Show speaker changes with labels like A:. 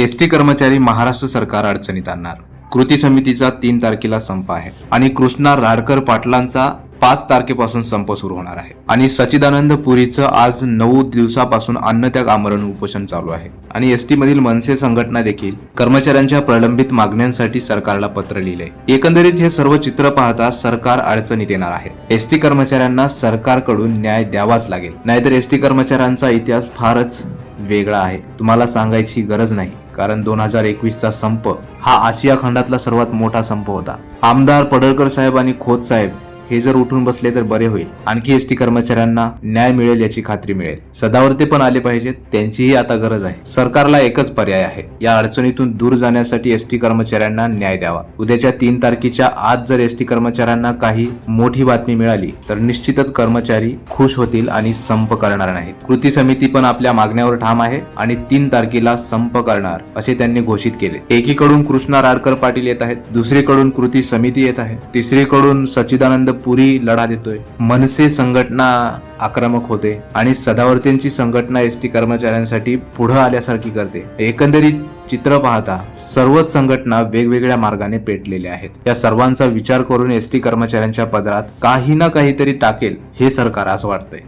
A: ST कर्मचारी महाराष्ट्र सरकार अडचणीत आणणार. कृती समितीचा तीन तारखेला संप आहे. आणि कृष्णा राडकर पाटलांचा पाच तारखेपासून संप सुरू होणार आहे. आणि सचिदानंद पुरीचं आज नऊ दिवसापासून अन्नत्याग आमरण उपोषण चालू आहे. आणि एसटी मधील मनसे संघटना देखील कर्मचाऱ्यांच्या प्रलंबित मागण्यांसाठी सरकारला पत्र लिहिलंय. एकंदरीत हे सर्व चित्र पाहता सरकार अडचणीत येणार आहे. एसटी कर्मचाऱ्यांना सरकारकडून न्याय द्यावाच लागेल. नाहीतर एसटी कर्मचाऱ्यांचा इतिहास फारच वेगळा आहे. तुम्हाला सांगायची गरज नाही कारण दोन हजार एकवीसचा संप हा आशिया खंडातला सर्वात मोठा संप होता. आमदार पडळकर साहेब आणि खोत साहेब हे जर उठून बसले तर बरे होईल. आणखी एसटी कर्मचाऱ्यांना न्याय मिळेल याची खात्री मिळेल. सदावर्ते पण आले पाहिजेत त्यांचीही आता गरज आहे. सरकारला एकच पर्याय आहे. या अडचणीतून दूर जाण्यासाठी एसटी कर्मचाऱ्यांना न्याय द्यावा. उद्याच्या तीन तारखेच्या आज जर एसटी कर्मचाऱ्यांना काही मोठी बातमी मिळाली तर निश्चितच कर्मचारी खुश होतील आणि संप करणार नाहीत. कृती समिती पण आपल्या मागण्यावर ठाम आहे आणि तीन तारखेला संप करणार असे त्यांनी घोषित केले. एकीकडून कृष्णा राडकर पाटील येत आहेत दुसरीकडून कृती समिती येत आहे तिसरीकडून सच्चिदानंद पुरी लढा देतोय. मनसे संघटना आक्रमक होते आणि सदावर्तींची संघटना एसटी कर्मचाऱ्यांसाठी पुढे आल्यासारखी करते. एकंदरीत चित्र पाहता सर्वच संघटना वेगवेगळ्या मार्गाने पेटलेल्या आहेत. या सर्वांचा विचार करून एसटी कर्मचाऱ्यांच्या पदरात काही ना काहीतरी टाकेल हे सरकार असं वाटतंय.